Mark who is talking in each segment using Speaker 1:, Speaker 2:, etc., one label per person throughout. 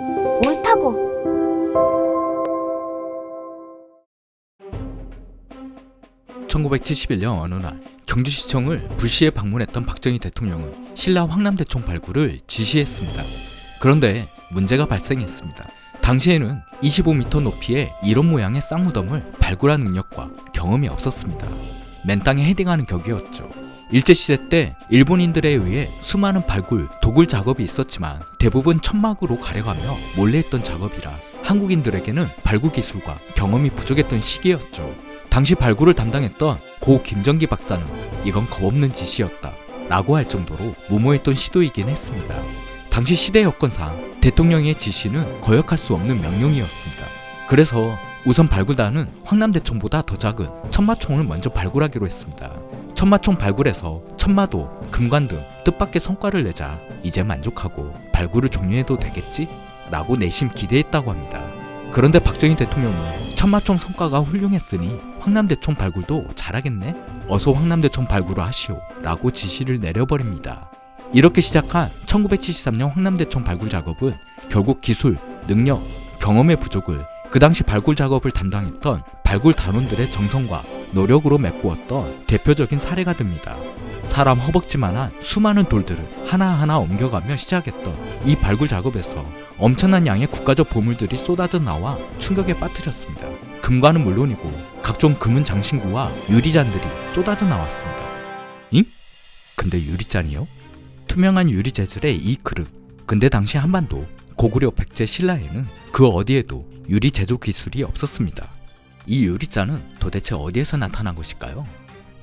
Speaker 1: 옳다고.
Speaker 2: (1971년) 어느 날 경주시청을 불시에 방문했던 박정희 대통령은 신라 황남대총 발굴을 지시했습니다. 그런데 문제가 발생했습니다. 당시에는 25m 높이의 이런 모양의 쌍무덤을 발굴한 능력과 경험이 없었습니다. 맨 땅에 헤딩하는 격이었죠. 일제시대 때 일본인들에 의해 수많은 발굴, 도굴 작업이 있었지만 대부분 천막으로 가려가며 몰래 했던 작업이라 한국인들에게는 발굴 기술과 경험이 부족했던 시기였죠. 당시 발굴을 담당했던 고 김정기 박사는 이건 겁없는 짓이었다 라고 할 정도로 무모했던 시도이긴 했습니다. 당시 시대 여건상 대통령의 지시는 거역할 수 없는 명령이었습니다. 그래서 우선 발굴단은 황남대총보다 더 작은 천마총을 먼저 발굴하기로 했습니다. 천마총 발굴에서 천마도, 금관 등 뜻밖의 성과를 내자 이제 만족하고 발굴을 종료해도 되겠지? 라고 내심 기대했다고 합니다. 그런데 박정희 대통령은 천마총 성과가 훌륭했으니 황남대총 발굴도 잘하겠네? 어서 황남대총 발굴을 하시오 라고 지시를 내려버립니다. 이렇게 시작한 1973년 황남대총 발굴 작업은 결국 기술, 능력, 경험의 부족을 그 당시 발굴 작업을 담당했던 발굴 단원들의 정성과 노력으로 메꾸었던 대표적인 사례가 됩니다. 사람 허벅지만한 수많은 돌들을 하나하나 옮겨가며 시작했던 이 발굴 작업에서 엄청난 양의 국가적 보물들이 쏟아져 나와 충격에 빠뜨렸습니다. 금관은 물론이고 각종 금은 장신구와 유리잔들이 쏟아져 나왔습니다. 잉? 근데 유리잔이요? 투명한 유리 재질의 이 그릇. 근데 당시 한반도 고구려 백제 신라에는 그 어디에도 유리 제조 기술이 없었습니다. 이 유리잔은 도대체 어디에서 나타난 것일까요?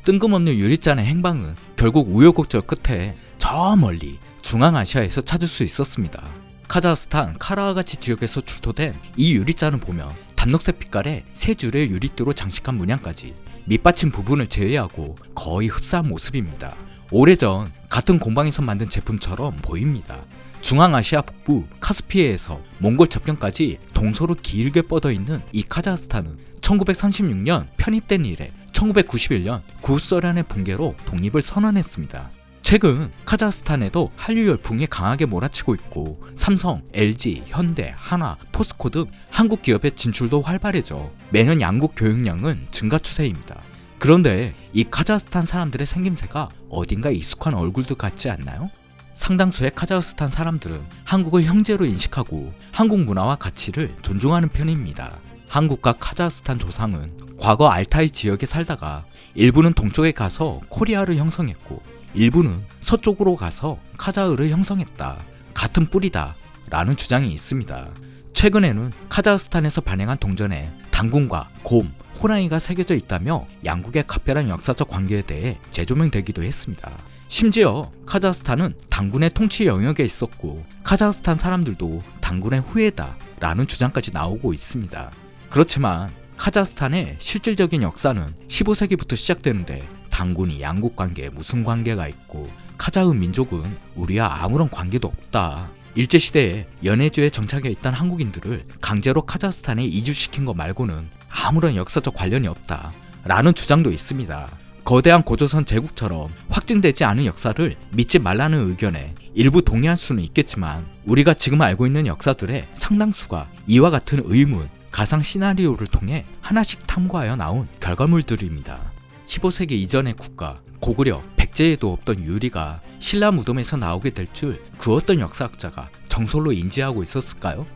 Speaker 2: 뜬금없는 유리잔의 행방은 결국 우여곡절 끝에 저 멀리 중앙아시아에서 찾을 수 있었습니다. 카자흐스탄 카라아가치 지역에서 출토된 이 유리잔을 보면 담록색 빛깔의 세 줄의 유리띠로 장식한 문양까지 밑받침 부분을 제외하고 거의 흡사한 모습입니다. 오래전 같은 공방에서 만든 제품처럼 보입니다. 중앙아시아 북부 카스피해에서 몽골 접경까지 동서로 길게 뻗어 있는 이 카자흐스탄은 1936년 편입된 이래 1991년 구소련의 붕괴로 독립을 선언했습니다. 최근 카자흐스탄에도 한류 열풍이 강하게 몰아치고 있고 삼성, LG, 현대, 하나, 포스코 등 한국 기업의 진출도 활발해져 매년 양국 교육량은 증가 추세입니다. 그런데 이 카자흐스탄 사람들의 생김새가 어딘가 익숙한 얼굴들 같지 않나요? 상당수의 카자흐스탄 사람들은 한국을 형제로 인식하고 한국 문화와 가치를 존중하는 편입니다. 한국과 카자흐스탄 조상은 과거 알타이 지역에 살다가 일부는 동쪽에 가서 코리아를 형성했고 일부는 서쪽으로 가서 카자흐를 형성했다. 같은 뿌리다. 라는 주장이 있습니다. 최근에는 카자흐스탄에서 발행한 동전에 당군과 곰, 호랑이가 새겨져 있다며 양국의 각별한 역사적 관계에 대해 재조명되기도 했습니다. 심지어 카자흐스탄은 당군의 통치 영역에 있었고 카자흐스탄 사람들도 당군의 후예다 라는 주장까지 나오고 있습니다. 그렇지만 카자흐스탄의 실질적인 역사는 15세기부터 시작되는데 당군이 양국 관계에 무슨 관계가 있고 카자흐 민족은 우리와 아무런 관계도 없다. 일제시대에 연해주에 정착해 있던 한국인들을 강제로 카자흐스탄에 이주시킨 것 말고는 아무런 역사적 관련이 없다. 라는 주장도 있습니다. 거대한 고조선 제국처럼 확증되지 않은 역사를 믿지 말라는 의견에 일부 동의할 수는 있겠지만 우리가 지금 알고 있는 역사들의 상당수가 이와 같은 의문, 가상 시나리오를 통해 하나씩 탐구하여 나온 결과물들입니다. 15세기 이전의 국가, 고구려, 백제에도 없던 유리가 신라 무덤에서 나오게 될 줄 그 어떤 역사학자가 정설로 인지하고 있었을까요?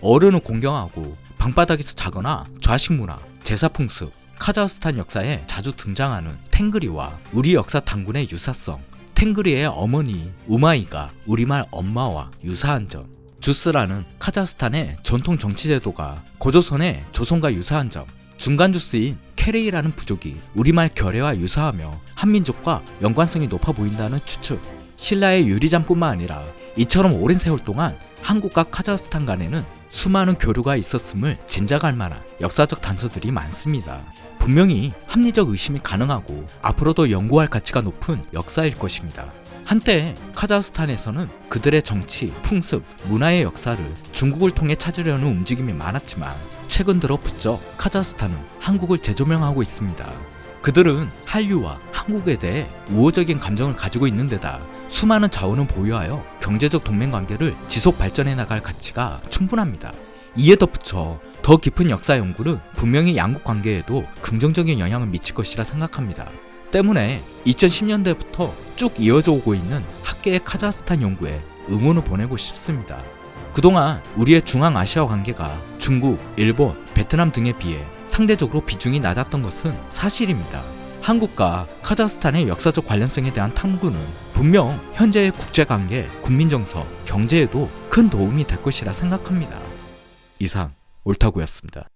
Speaker 2: 어른을 공경하고 방바닥에서 자거나 좌식 문화, 제사 풍습, 카자흐스탄 역사에 자주 등장하는 탱그리와 우리 역사 당군의 유사성, 탱그리의 어머니 우마이가 우리말 엄마와 유사한 점, 주스라는 카자흐스탄의 전통 정치 제도가 고조선의 조선과 유사한 점, 중간 주스인 케레이라는 부족이 우리말 결의와 유사하며 한민족과 연관성이 높아 보인다는 추측. 신라의 유리잔뿐만 아니라 이처럼 오랜 세월 동안 한국과 카자흐스탄 간에는 수많은 교류가 있었음을 짐작할 만한 역사적 단서들이 많습니다. 분명히 합리적 의심이 가능하고 앞으로도 연구할 가치가 높은 역사일 것입니다. 한때 카자흐스탄에서는 그들의 정치, 풍습, 문화의 역사를 중국을 통해 찾으려는 움직임이 많았지만 최근 들어 부쩍 카자흐스탄은 한국을 재조명하고 있습니다. 그들은 한류와 한국에 대해 우호적인 감정을 가지고 있는 데다 수많은 자원을 보유하여 경제적 동맹 관계를 지속 발전해 나갈 가치가 충분합니다. 이에 덧붙여 더 깊은 역사 연구는 분명히 양국 관계에도 긍정적인 영향을 미칠 것이라 생각합니다. 때문에 2010년대부터 쭉 이어져 오고 있는 학계의 카자흐스탄 연구에 응원을 보내고 싶습니다. 그동안 우리의 중앙아시아 관계가 중국, 일본, 베트남 등에 비해 상대적으로 비중이 낮았던 것은 사실입니다. 한국과 카자흐스탄의 역사적 관련성에 대한 탐구는 분명 현재의 국제관계, 국민정서, 경제에도 큰 도움이 될 것이라 생각합니다. 이상 옳다고였습니다.